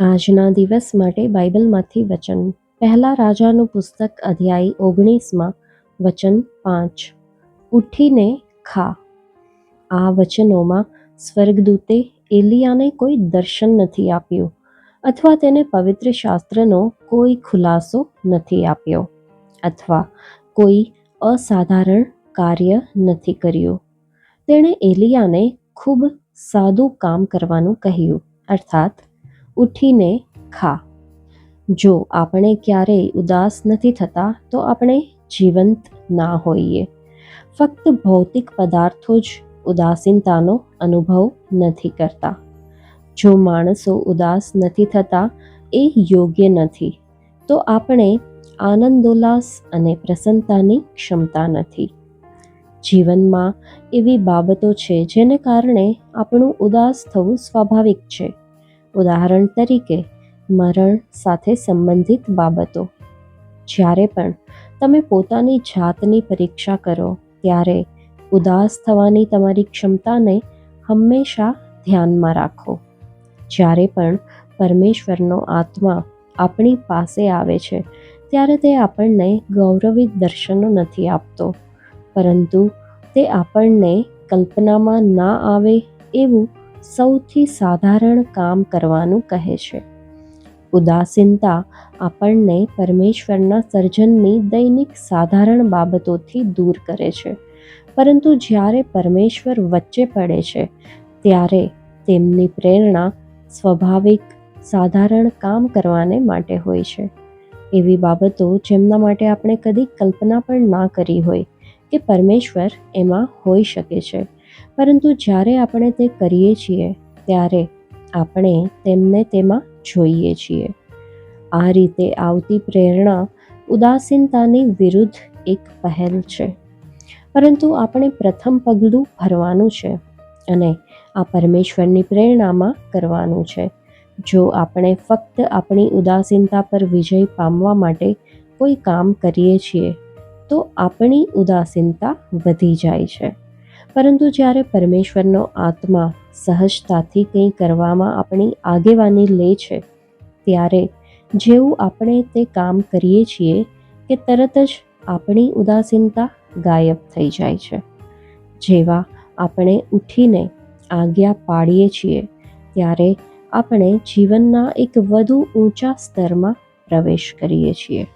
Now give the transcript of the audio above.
આજના દિવસ માટે બાઇબલમાંથી વચન. પહેલા રાજાનું પુસ્તક અધ્યાય ઓગણીસમાં વચન પાંચ. ઉઠીને ખા. આ વચનોમાં સ્વર્ગદૂતે એલિયાને કોઈ દર્શન નથી આપ્યું અથવા તેને પવિત્ર શાસ્ત્રનો કોઈ ખુલાસો નથી આપ્યો અથવા કોઈ અસાધારણ કાર્ય નથી કર્યું. તેણે એલિયાને ખૂબ સાદું કામ કરવાનું કહ્યું, અર્થાત ઉઠીને ખા. જો આપણે ક્યારેય ઉદાસ નથી થતા, તો આપણે જીવંત ના હોઈએ. ફક્ત ભૌતિક પદાર્થો જ ઉદાસીનતાનો અનુભવ નથી કરતા. જો માણસો ઉદાસ નથી થતા, એ યોગ્ય નથી, તો આપણે આનંદોલ્લાસ અને પ્રસન્નતાની ક્ષમતા નથી. જીવનમાં એવી બાબતો છે જેને કારણે આપણું ઉદાસ થવું સ્વાભાવિક છે. ઉદાહરણ તરીકે, મરણ સાથે સંબંધિત બાબતો. જ્યારે પણ તમે પોતાની જાતની પરીક્ષા કરો, ત્યારે ઉદાસ થવાની તમારી ક્ષમતાને હંમેશા ધ્યાનમાં રાખો. જ્યારે પણ પરમેશ્વરનો આત્મા આપણી પાસે આવે છે, ત્યારે તે આપણને ગૌરવિત દર્શનો નથી આપતો. પરંતુ તે આપણને કલ્પનામાં ના આવે એવું સૌથી સાધારણ કામ કરવાનું કહે છે. ઉદાસીનતા આપણને પરમેશ્વરના સર્જનની દૈનિક સાધારણ બાબતોથી દૂર કરે છે. પરંતુ જ્યારે પરમેશ્વર વચ્ચે પડે છે, ત્યારે તેમની પ્રેરણા સ્વાભાવિક, સાધારણ કામ કરવાને માટે હોય છે. એવી બાબતો જેમના માટે આપણે કદી કલ્પના પણ ના કરી હોય કે પરમેશ્વર એમાં હોઈ શકે છે. પરંતુ જ્યારે આપણે તે કરીએ છીએ, ત્યારે આપણે તેમને તેમાં જોઈએ છીએ. આ રીતે આવતી પ્રેરણા ઉદાસીનતાની વિરુદ્ધ એક પહેલ છે. પરંતુ આપણે પ્રથમ પગલું ભરવાનું છે અને આ પરમેશ્વરની પ્રેરણામાં કરવાનું છે. જો આપણે ફક્ત આપણી ઉદાસીનતા પર વિજય પામવા માટે કોઈ કામ કરીએ છીએ, તો આપણી ઉદાસીનતા વધી જાય છે. પરંતુ જ્યારે પરમેશ્વરનો આત્મા સહજતાથી કંઈ કરવામાં આપણી આગેવાની લે છે, ત્યારે જેવું આપણે તે કામ કરીએ છીએ કે તરત જ આપણી ઉદાસીનતા ગાયબ થઈ જાય છે. જેવા આપણે ઉઠીને આજ્ઞા પાડીએ છીએ, ત્યારે આપણે જીવનના એક વધુ ઊંચા સ્તરમાં પ્રવેશ કરીએ છીએ.